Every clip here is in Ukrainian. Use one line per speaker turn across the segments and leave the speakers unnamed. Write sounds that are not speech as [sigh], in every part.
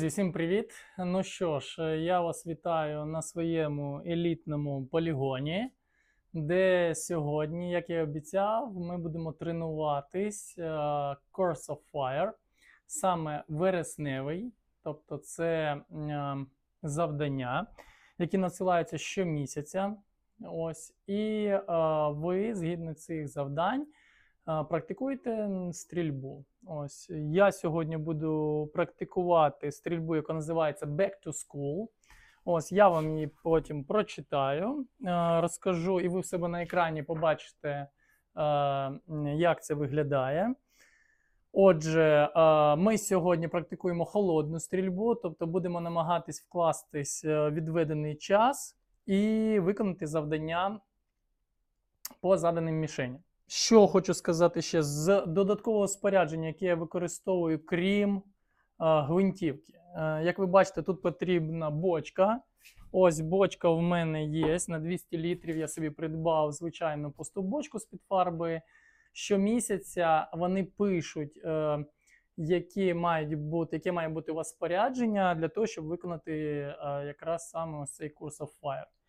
Друзі, всім привіт! Ну що ж, я вас вітаю на своєму елітному полігоні, де сьогодні, як я і обіцяв, ми будемо тренуватись е, Course of Fire, саме вересневий, тобто це е, завдання, які надсилаються щомісяця. Ось, і е, ви, згідно цих завдань, практикуєте стрільбу. Ось я сьогодні буду практикувати стрільбу, яка називається Back to School. Ось я вам її потім прочитаю, е, розкажу, і ви в себе на екрані побачите, е, як це виглядає. Отже, е, ми сьогодні практикуємо холодну стрільбу, тобто будемо намагатись вкластись в відведений час і виконати завдання по заданим мішеням. Що хочу сказати ще з додаткового спорядження, яке я використовую, крім е, гвинтівки. Е, як ви бачите, тут потрібна бочка. Ось бочка в мене є. На 200 літрів я собі придбав звичайну пусту бочку з-під фарби. Щомісяця вони пишуть, е, які мають бути, яке має бути у вас спорядження для того, щоб виконати е, якраз саме ось цей курс of Fire.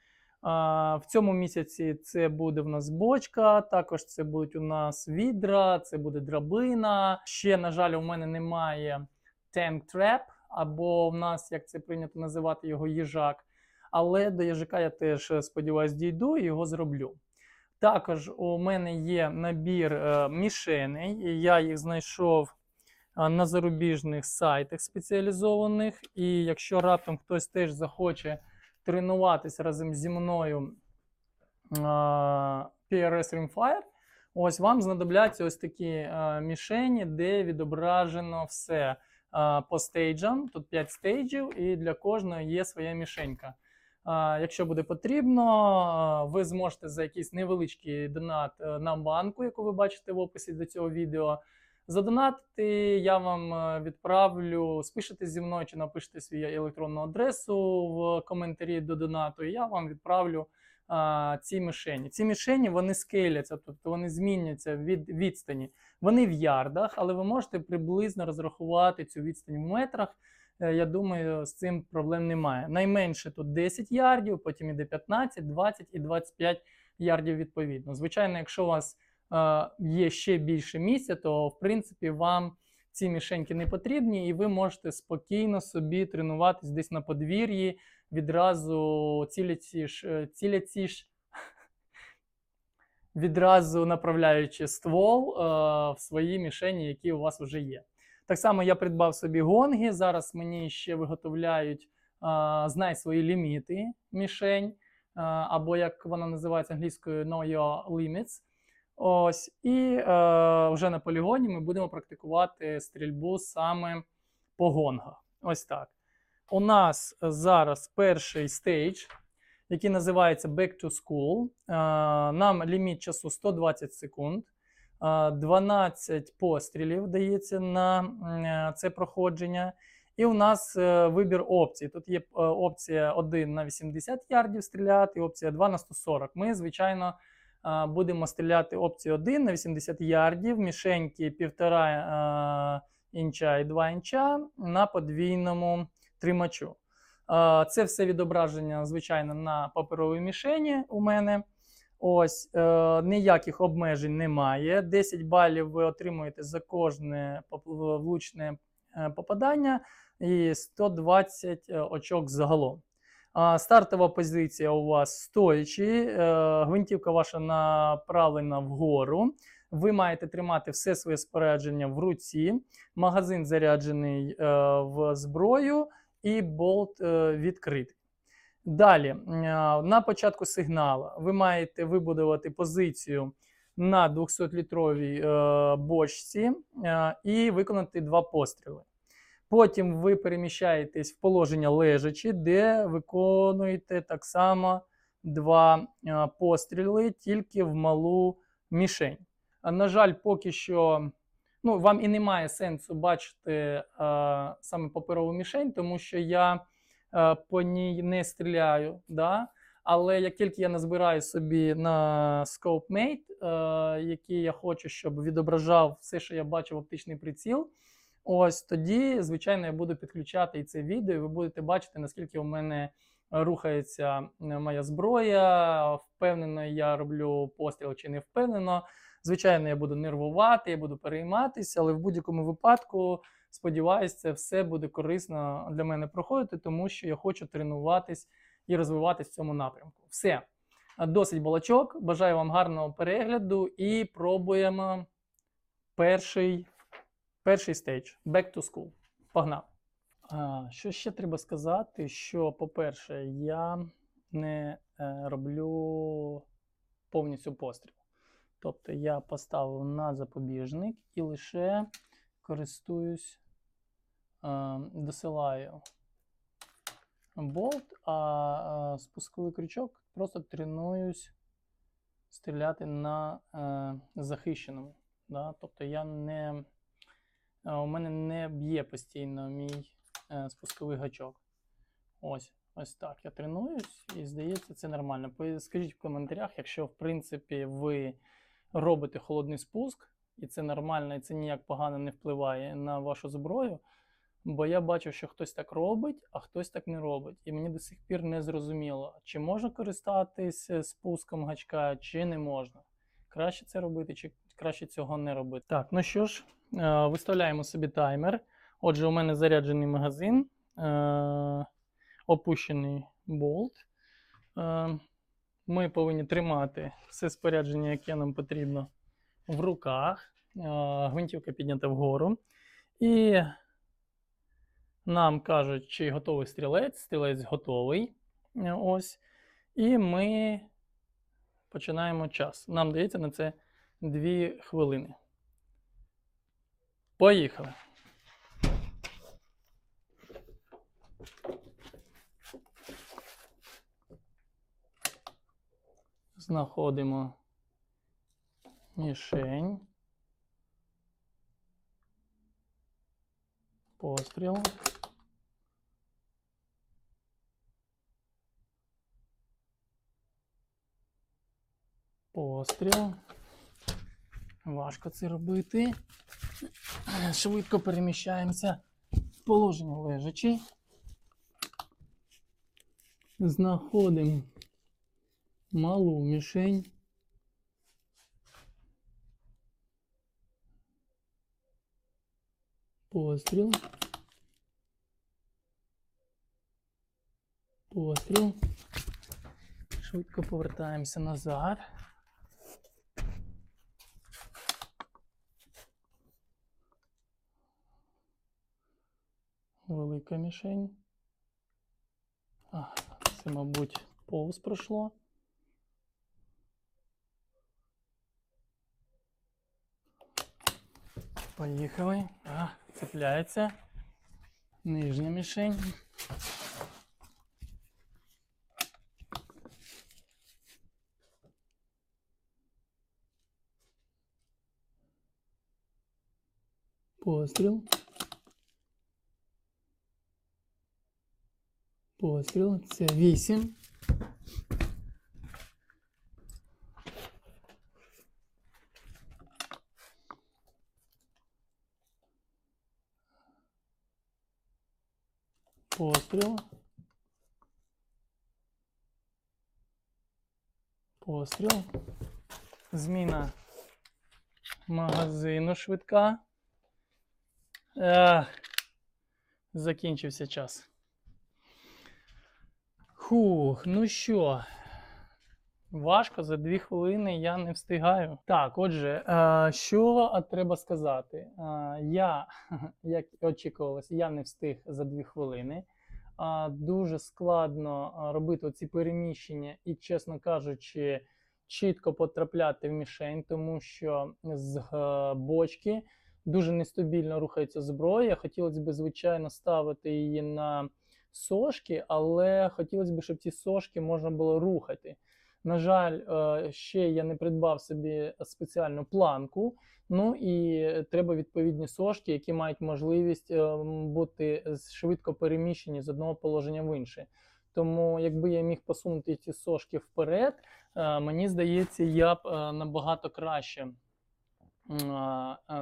В цьому місяці це буде в нас бочка, також це будуть у нас відра, це буде драбина. Ще, на жаль, у мене немає tank trap, або в нас, як це прийнято називати, його їжак. Але до їжака я теж сподіваюсь дійду і його зроблю. Також у мене є набір е, мішеней, і я їх знайшов е, на зарубіжних сайтах спеціалізованих. І якщо раптом хтось теж захоче тренуватися разом зі мною PRS Rimfire, ось вам знадобляться ось такі мішені, де відображено все по стейджам. Тут 5 стейджів, і для кожного є своя мішенька. Якщо буде потрібно, ви зможете за якийсь невеличкий донат е, на банку, яку ви бачите в описі до цього відео. Задонатити я вам е, відправлю, спишете зі мною чи напишете свою електронну адресу в коментарі до донату, і я вам відправлю а, ці мішені. Ці мішені вони скеляться, тобто вони зміняться від відстані. Вони в ярдах, але ви можете приблизно розрахувати цю відстань в метрах. Е, Я думаю, з цим проблем немає. Найменше тут 10 ярдів, потім іде 15, 20 і 25 ярдів відповідно. Звичайно, якщо у вас е, є ще більше місця, то в принципі вам ці мішеньки не потрібні, і ви можете спокійно собі тренуватись десь на подвір'ї, відразу ціляці ж, е, [laughs] відразу направляючи ствол е, в свої мішені, які у вас вже є. Так само я придбав собі гонги. Зараз мені ще виготовляють е, знай свої ліміти мішень, е, або як вона називається англійською Know Your Limits. Ось, і е, вже на полігоні ми будемо практикувати стрільбу саме по гонгах. Ось так. У нас зараз перший стейдж, який називається Back to School. Е, нам ліміт часу 120 секунд. Е, 12 пострілів дається на е, це проходження. І у нас е, вибір опцій. Тут є е, опція 1 на 80 ярдів стріляти, опція 2 на 140. Ми, звичайно, е, будемо стріляти опцію 1 на 80 ярдів, мішеньки 1,5 е, інча і 2 інча на подвійному тримачу. Це все відображення, звичайно, на паперовій мішені у мене. Ось е, ніяких обмежень немає. 10 балів ви отримуєте за кожне влучне е, попадання і 120 е, очок загалом. Стартова позиція у вас стоячи, е, гвинтівка ваша направлена вгору. Ви маєте тримати все своє спорядження в руці, магазин заряджений е, в зброю і болт е, відкритий. Далі, на початку сигналу ви маєте вибудувати позицію на 200-літровій е, бочці і виконати два постріли. Потім ви переміщаєтесь в положення лежачі, де виконуєте так само два е, постріли тільки в малу мішень. На жаль, поки що ну, вам і немає сенсу бачити е, саме паперову мішень, тому що я е, по ній не стріляю. Да? Але як тільки я назбираю собі на ScopeMate, е, який я хочу, щоб відображав все, що я бачу в оптичний приціл, Ось тоді, звичайно, я буду підключати і це відео, і ви будете бачити, наскільки у мене рухається е, моя зброя. Впевнено, я роблю постріл чи не впевнено. Звичайно, я буду нервувати, я буду перейматися, але в будь-якому випадку, сподіваюся, це все буде корисно для мене проходити, тому що я хочу тренуватись і розвиватись в цьому напрямку. Все. Досить балачок. Бажаю вам гарного перегляду і пробуємо перший, перший стейдж Back to School. Погнав! Що ще треба сказати? Що, по-перше, я не е, роблю повністю постріл. Тобто я поставив на запобіжник і лише користуюсь, е, досилаю болт, а е, спусковий крючок просто тренуюсь стріляти на е, захищеному. Тобто я не, у мене не б'є постійно мій е, спусковий гачок. Ось, ось так. Я тренуюсь і здається, це нормально. Скажіть в коментарях, якщо в принципі ви робите холодний спуск, і це нормально, і це ніяк погано не впливає на вашу зброю. Бо я бачив, що хтось так робить, а хтось так не робить. І мені до сих пір не зрозуміло, чи можна користатись е, спуском гачка, чи не можна. Краще це робити, чи краще цього не робити. Так, ну що ж, е, виставляємо собі таймер. Отже, у мене заряджений магазин, е, опущений болт. Е, Ми повинні тримати все спорядження, яке нам потрібно в руках. Гвинтівка піднята вгору. І нам кажуть, чи готовий стрілець. Стрілець готовий. Ось. І ми починаємо час. Нам дається на це 2 хвилини. Поїхали. Знаходимо мішень. Постріл. Постріл. Важко це робити. Швидко переміщаємося в положення лежачи. Знаходимо малу мішень. Постріл. Постріл. Швидко повертаємося назад. Велика мішень. А, це, мабуть, повз пройшло. Поїхали. А, цепляється. Нижня мішень. Постріл. Постріл. Це 8. Постріл. Постріл. Зміна магазину швидка. Ех, закінчився час. Хух, ну що, важко за дві хвилини я не встигаю. Так, отже, е, що треба сказати? Е, я, [laughs] як і очікувалось, я не встиг за дві хвилини. А, Дуже складно робити ці переміщення і, чесно кажучи, чітко потрапляти в мішень, тому що з е, бочки дуже нестабільно рухається зброя. Хотілося б, звичайно, ставити її на сошки, але хотілося б, щоб ці сошки можна було рухати. На жаль, е, ще я не придбав собі спеціальну планку. Ну і треба відповідні сошки, які мають можливість е, бути швидко переміщені з одного положення в інше. Тому, якби я міг посунути ці сошки вперед, е, мені здається, я б набагато краще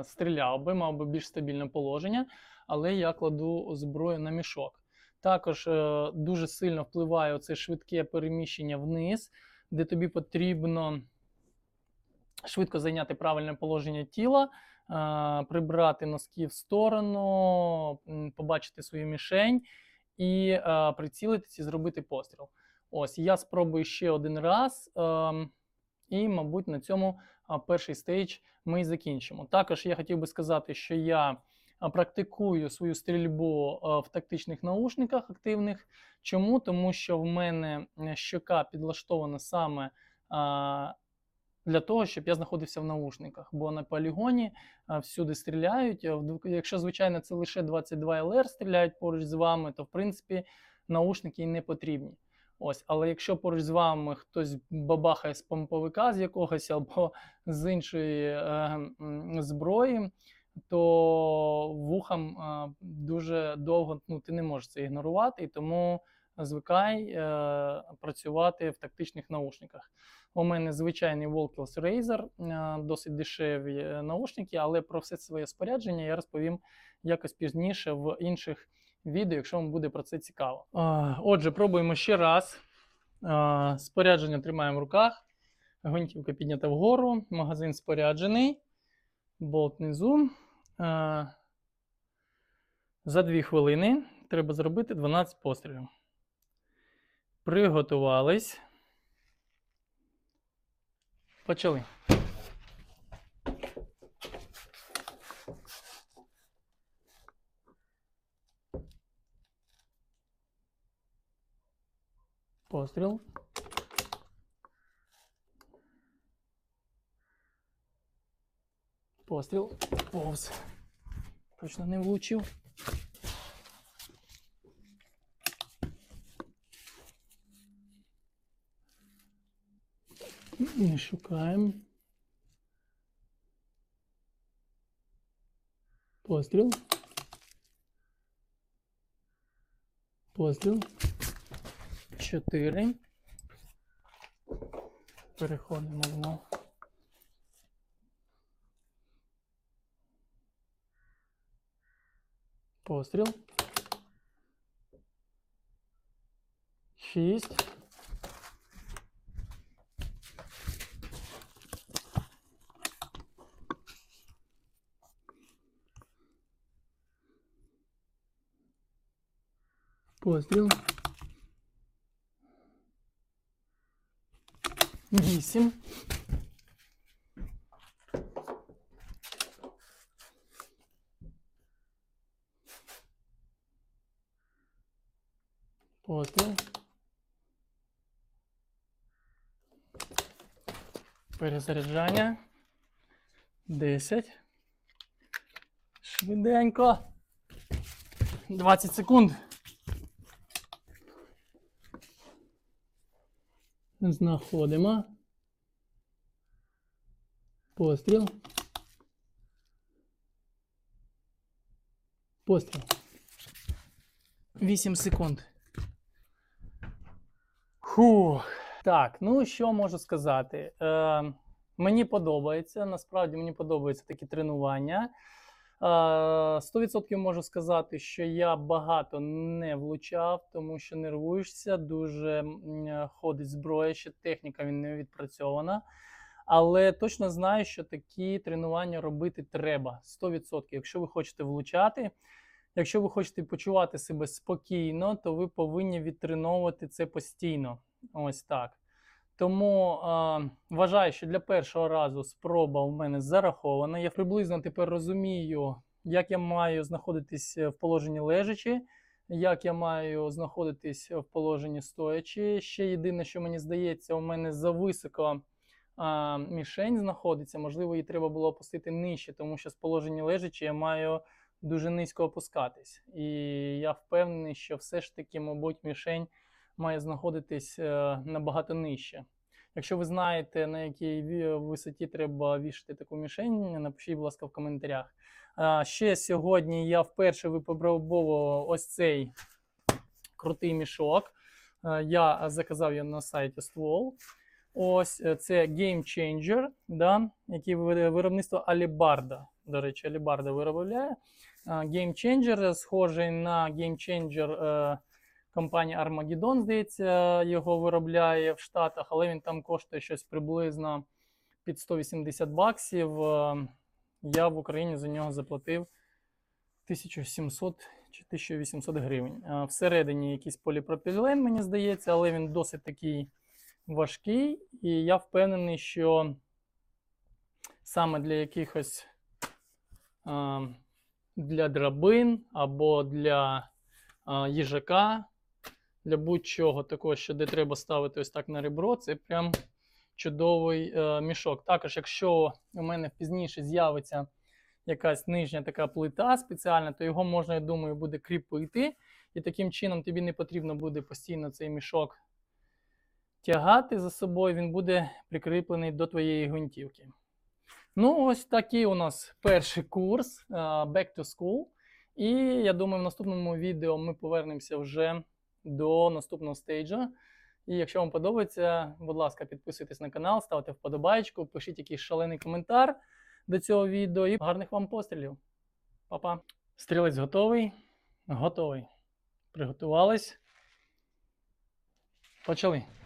стріляв би, мав би більш стабільне положення, але я кладу зброю на мішок. Також е, дуже сильно впливає це швидке переміщення вниз, де тобі потрібно швидко зайняти правильне положення тіла, е, прибрати носки в сторону, побачити свою мішень і е, прицілитися і зробити постріл. Ось я спробую ще один раз, ем, і, мабуть, на цьому перший стейдж ми і закінчимо. Також я хотів би сказати, що я практикую свою стрільбу в тактичних наушниках активних. Чому? Тому що в мене щока підлаштована саме для того, щоб я знаходився в наушниках. Бо на полігоні всюди стріляють. Якщо, звичайно, це лише 22 LR стріляють поруч з вами, то в принципі наушники не потрібні. Ось, але якщо поруч з вами хтось бабахає з помповика з якогось або з іншої е, зброї, то вухам дуже довго ну, ти не можеш це ігнорувати, і тому звикай е, працювати в тактичних наушниках. У мене звичайний Walkels Razer, досить дешеві е, наушники, але про все своє спорядження я розповім якось пізніше в інших відео, якщо вам буде про це цікаво. Отже, пробуємо ще раз. Спорядження тримаємо в руках. Гвинтівка піднята вгору, магазин споряджений, болт внизу. А, За 2 хвилини треба зробити 12 пострілів. Приготувались. Почали. Постріл. Постріл. Повз. Точно не влучив. Не шукаємо. Постріл. Постріл. Чотири. Переходимо знову. Постріл. 6. Постріл. 8. потім перезаряджання. 10. Швиденько. 20 секунд. Знаходимо. Постріл. Постріл. 8 секунд. Фух. Так, ну що можу сказати? Е, мені подобається. Насправді мені подобаються такі тренування. Е, 100% можу сказати, що я багато не влучав, тому що нервуєшся, дуже ходить зброя, ще техніка він не відпрацьована. Але точно знаю, що такі тренування робити треба 100%. Якщо ви хочете влучати, якщо ви хочете почувати себе спокійно, то ви повинні відтреновувати це постійно. Ось так. Тому е, вважаю, що для першого разу спроба в мене зарахована. Я приблизно тепер розумію, як я маю знаходитись в положенні лежачи, як я маю знаходитись в положенні стоячи. Ще єдине, що мені здається, у мене зависоко а, мішень знаходиться. Можливо, її треба було опустити нижче, тому що з положення лежачи я маю дуже низько опускатись. І я впевнений, що все ж таки, мабуть, мішень має знаходитись е, набагато нижче. Якщо ви знаєте, на якій висоті треба вішати таку мішень, напишіть, будь ласка, в коментарях. А, ще сьогодні я вперше випробовував ось цей крутий мішок. Е, Я заказав його на сайті ствол. Ось е, це Game Changer, да, який ви- виробництво Alibarda. До речі, Alibarda виробляє. Game Changer схожий на Game Changer е, компанія Armageddon, здається, його виробляє в Штатах, але він там коштує щось приблизно під 180 баксів. Е, Я в Україні за нього заплатив 1700 чи 1800 гривень. Всередині якийсь поліпропілен, мені здається, але він досить такий важкий. І я впевнений, що саме для якихось для драбин або для а, їжака, для будь-чого такого, що де треба ставити ось так на ребро, це прям чудовий е, мішок. Також, якщо у мене пізніше з'явиться якась нижня така плита спеціальна, то його можна, я думаю, буде кріпити. І таким чином тобі не потрібно буде постійно цей мішок тягати за собою, він буде прикріплений до твоєї гвинтівки. Ну, ось такий у нас перший курс е, Back to School. І я думаю, в наступному відео ми повернемося вже до наступного стейджа. І якщо вам подобається, будь ласка, підписуйтесь на канал, ставте вподобайку, пишіть якийсь шалений коментар до цього відео і гарних вам пострілів. Па-па. Стрілець готовий. Готовий. Приготувались. Почали.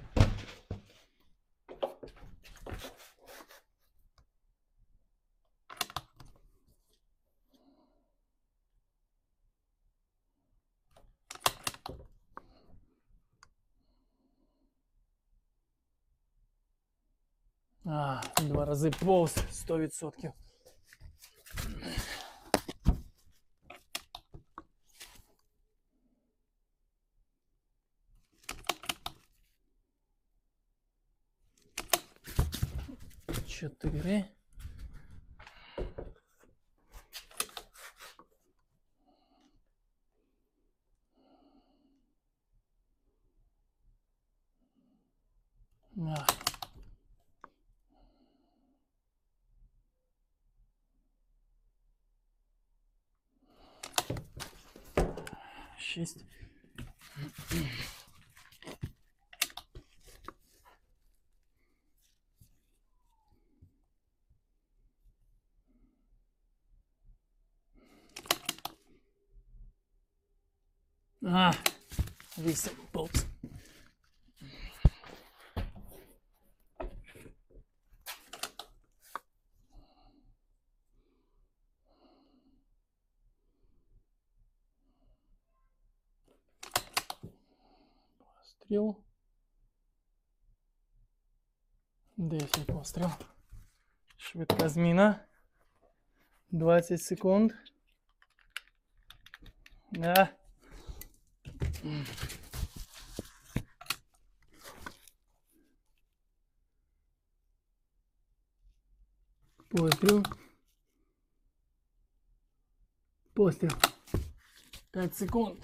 А, два рази повз 100%. Чотири. 6. Ah, reset. Постріл. 10 постріл. Швидка зміна. 20 секунд. Да. Постріл. Постріл. 5 секунд.